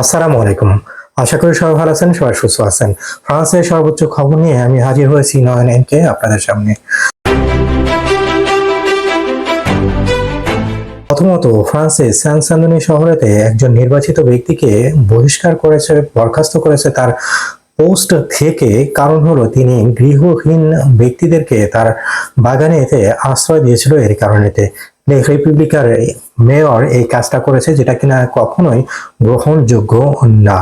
আসসালামু আলাইকুম। আশা করি সবাই ভালো আছেন, সবাই সুস্থ আছেন। ফ্রান্সের সর্বোচ্চ খবর নিয়ে আমি হাজির হয়েছি নয়ন এনকে আপনাদের সামনে। প্রথমত ফ্রান্সের স্যানসান্দনি শহরেতে একজন নির্বাচিত ব্যক্তিকে বহিষ্কার করেছে, বরখাস্ত করেছে তার পোস্ট থেকে। কারণ হলো, তিনি গৃহহীন ব্যক্তিদেরকে তার বাগানেতে আশ্রয় দিয়েছিল এর কারণেতে। রিপাবলিকার মেয়র এই কাজটা করেছে যেটা কিনা কখনোই গ্রহণযোগ্য না।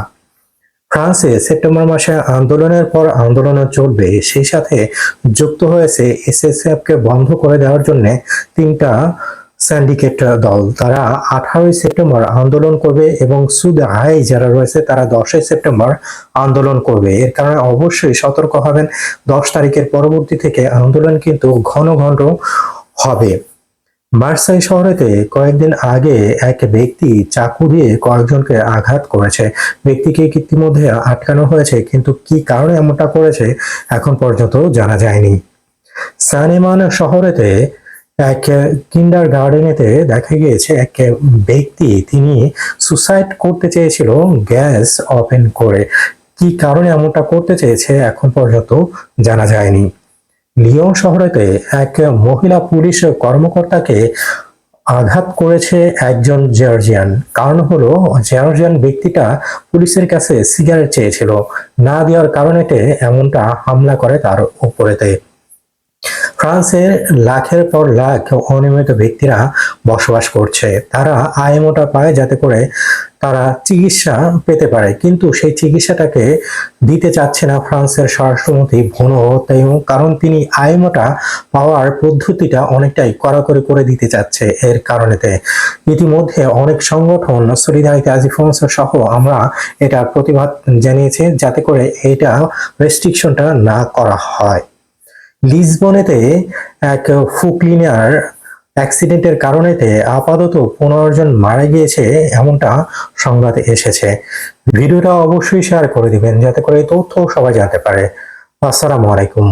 ফ্রান্সে সেপ্টেম্বর মাসে আন্দোলনের পর আন্দোলন চলবে। সেই সাথে যুক্ত হয়েছে এসএসএফ কে বন্ধ করে দেওয়ার জন্য তিনটা স্যান্ডিকেট দল। তারা আঠারোই সেপ্টেম্বর আন্দোলন করবে এবং সুদ হাই যারা রয়েছে তারা দশই সেপ্টেম্বর আন্দোলন করবে। এর কারণে অবশ্যই সতর্ক হবেন। দশ তারিখের পরবর্তী থেকে আন্দোলন কিন্তু ঘন ঘন হবে। মার্সাই শহরেতে কয়েকদিন আগে এক ব্যক্তি চাকু দিয়ে কয়েকজনকে আঘাত করেছে। ব্যক্তিকে ইতিমধ্যে আটকানো হয়েছে, কিন্তু কি কারণে এমনটা করেছে এখন পর্যন্ত জানা যায়নি। সানেমান শহরেতে এক কিন্ডার গার্ডেনেতে দেখা গিয়েছে, এক ব্যক্তি তিনি সুসাইড করতে চেয়েছিল গ্যাস ওপেন করে। কি কারণে এমনটা করতে চেয়েছে এখন পর্যন্ত জানা যায়নি। লিওন শহরেতে এক মহিলা পুলিশ কর্মকর্তাকে আঘাত করেছে একজন জর্জিয়ান। কারণ হলো, জর্জিয়ান ব্যক্তিটা পুলিশের কাছে সিগারেট চেয়েছিল। না দেওয়ার কারণেতে এমনটা হামলা করে তার উপরেতে। ফ্রান্সের লাখের পর লাখ অনিয়মিত ব্যক্তিরা বসবাস করছে। তারা আয় মোটা পায় যাতে করে তারা চিকিৎসা পেতে পারে। কিন্তু সেই চিকিৎসাটাকে দিতে চাচ্ছে না ফ্রান্সের স্বরাষ্ট্রমন্ত্রী ভনো কারণ তিনি আয় মোটা পাওয়ার পদ্ধতিটা অনেকটাই কড়াকড়ি করে দিতে চাচ্ছে। এর কারণেতে ইতিমধ্যে অনেক সংগঠন সলিদারিতে আজিফন্স সহ আমরা এটা প্রতিবাদ জানিয়েছে যাতে করে এটা রেস্ট্রিকশনটা না করা হয়। লিসবনেতে এক ফুক্লিনার অ্যাক্সিডেন্টের কারণেতে আপাতত পনেরো জন মারা গিয়েছে, এমনটা সংবাদ এসেছে। ভিডিওটা অবশ্যই শেয়ার করে দিবেন, যাতে করে তথ্য সবাই জানতে পারে। আসসালামু আলাইকুম।